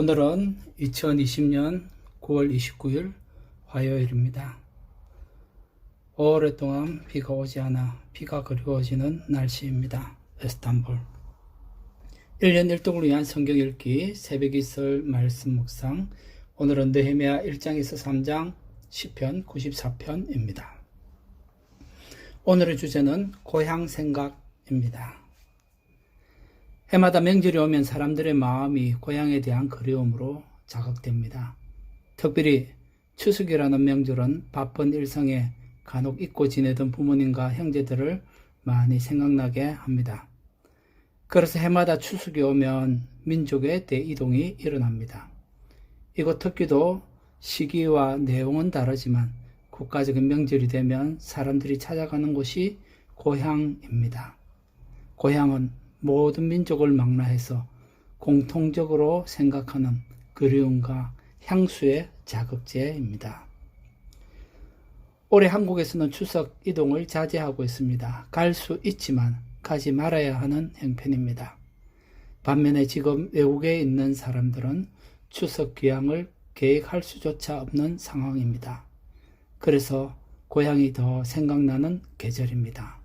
오늘은 2020년 9월 29일 화요일입니다. 오랫동안 비가 오지 않아 비가 그리워지는 날씨입니다. 에스탄불 1년 1동을 위한 성경 읽기 새벽 이슬 말씀 묵상 오늘은 느헤미야 1장에서 3장 10편 94편입니다. 오늘의 주제는 고향 생각입니다. 해마다 명절이 오면 사람들의 마음이 고향에 대한 그리움으로 자극됩니다. 특별히 추석이라는 명절은 바쁜 일상에 간혹 잊고 지내던 부모님과 형제들을 많이 생각나게 합니다. 그래서 해마다 추석이 오면 민족의 대이동이 일어납니다. 이곳 특기도 시기와 내용은 다르지만 국가적인 명절이 되면 사람들이 찾아가는 곳이 고향입니다. 고향은 모든 민족을 망라해서 공통적으로 생각하는 그리움과 향수의 자극제입니다. 올해 한국에서는 추석 이동을 자제하고 있습니다. 갈 수 있지만 가지 말아야 하는 행편입니다. 반면에 지금 외국에 있는 사람들은 추석 귀향을 계획할 수조차 없는 상황입니다. 그래서 고향이 더 생각나는 계절입니다.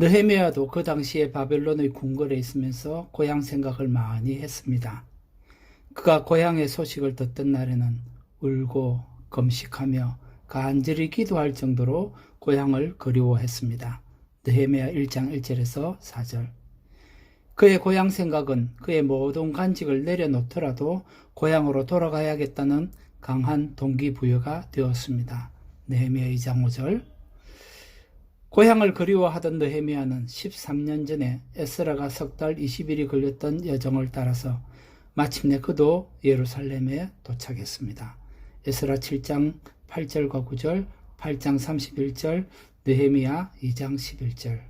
느헤미야도 그 당시에 바벨론의 궁궐에 있으면서 고향 생각을 많이 했습니다. 그가 고향의 소식을 듣던 날에는 울고 금식하며 간절히 기도할 정도로 고향을 그리워했습니다. 느헤미야 1장 1절에서 4절. 그의 고향 생각은 그의 모든 간직을 내려놓더라도 고향으로 돌아가야겠다는 강한 동기부여가 되었습니다. 느헤미야 2장 5절. 고향을 그리워하던 느헤미야는 13년 전에 에스라가 석 달 20일이 걸렸던 여정을 따라서 마침내 그도 예루살렘에 도착했습니다. 에스라 7장 8절과 9절, 8장 31절, 느헤미야 2장 11절.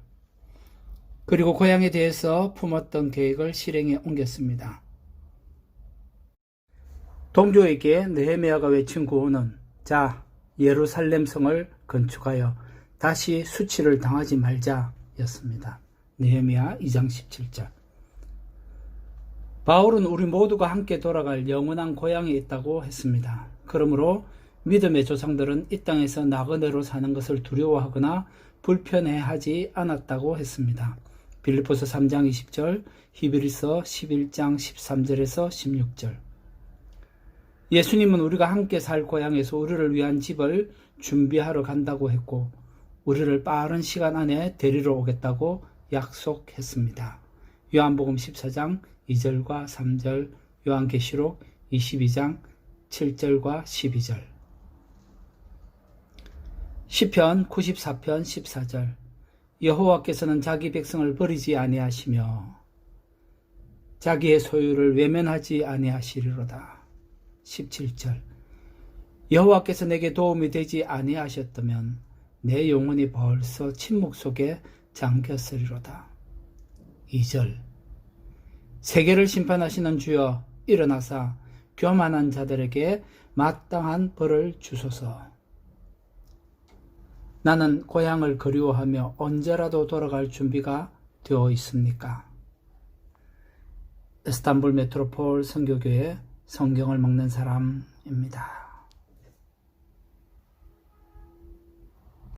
그리고 고향에 대해서 품었던 계획을 실행에 옮겼습니다. 동조에게 느헤미야가 외친 구호는 자 예루살렘 성을 건축하여 다시 수치를 당하지 말자였습니다. 느헤미야 2장 17절. 바울은 우리 모두가 함께 돌아갈 영원한 고향에 있다고 했습니다. 그러므로 믿음의 조상들은 이 땅에서 나그네로 사는 것을 두려워하거나 불편해하지 않았다고 했습니다. 빌리포스 3장 20절, 히브리서 11장 13절에서 16절. 예수님은 우리가 함께 살 고향에서 우리를 위한 집을 준비하러 간다고 했고, 우리를 빠른 시간 안에 데리러 오겠다고 약속했습니다. 요한복음 14장 2절과 3절, 요한계시록 22장 7절과 12절. 시편 94편 14절. 여호와께서는 자기 백성을 버리지 아니하시며 자기의 소유를 외면하지 아니하시리로다. 17절 여호와께서 내게 도움이 되지 아니하셨다면 내 영혼이 벌써 침묵 속에 잠겼으리로다. 2절 세계를 심판하시는 주여 일어나사 교만한 자들에게 마땅한 벌을 주소서. 나는 고향을 그리워하며 언제라도 돌아갈 준비가 되어 있습니까? 이스탄불 메트로폴 선교교회 성경을 먹는 사람입니다.